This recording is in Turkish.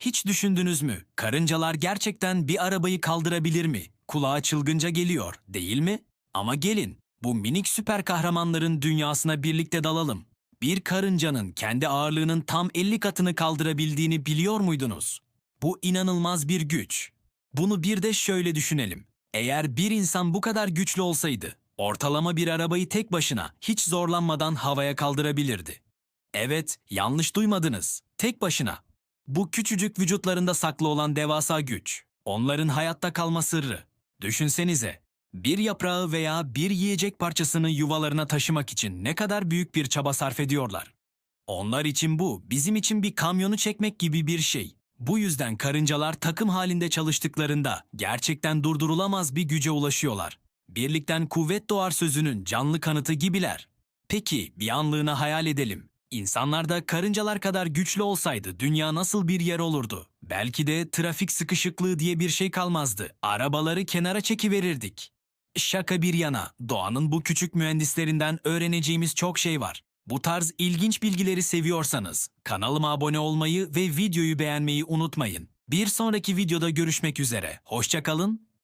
Hiç düşündünüz mü? Karıncalar gerçekten bir arabayı kaldırabilir mi? Kulağa çılgınca geliyor, değil mi? Ama gelin, bu minik süper kahramanların dünyasına birlikte dalalım. Bir karıncanın kendi ağırlığının tam 50 katını kaldırabildiğini biliyor muydunuz? Bu inanılmaz bir güç. Bunu bir de şöyle düşünelim. Eğer bir insan bu kadar güçlü olsaydı, ortalama bir arabayı tek başına hiç zorlanmadan havaya kaldırabilirdi. Evet, yanlış duymadınız. Tek başına. Bu küçücük vücutlarında saklı olan devasa güç. Onların hayatta kalma sırrı. Düşünsenize, bir yaprağı veya bir yiyecek parçasını yuvalarına taşımak için ne kadar büyük bir çaba sarf ediyorlar. Onlar için bu, bizim için bir kamyonu çekmek gibi bir şey. Bu yüzden karıncalar takım halinde çalıştıklarında gerçekten durdurulamaz bir güce ulaşıyorlar. Birlikten kuvvet doğar sözünün canlı kanıtı gibiler. Peki bir anlığına hayal edelim. İnsanlar da karıncalar kadar güçlü olsaydı dünya nasıl bir yer olurdu? Belki de trafik sıkışıklığı diye bir şey kalmazdı. Arabaları kenara çekiverirdik. Şaka bir yana, doğanın bu küçük mühendislerinden öğreneceğimiz çok şey var. Bu tarz ilginç bilgileri seviyorsanız kanalıma abone olmayı ve videoyu beğenmeyi unutmayın. Bir sonraki videoda görüşmek üzere. Hoşçakalın,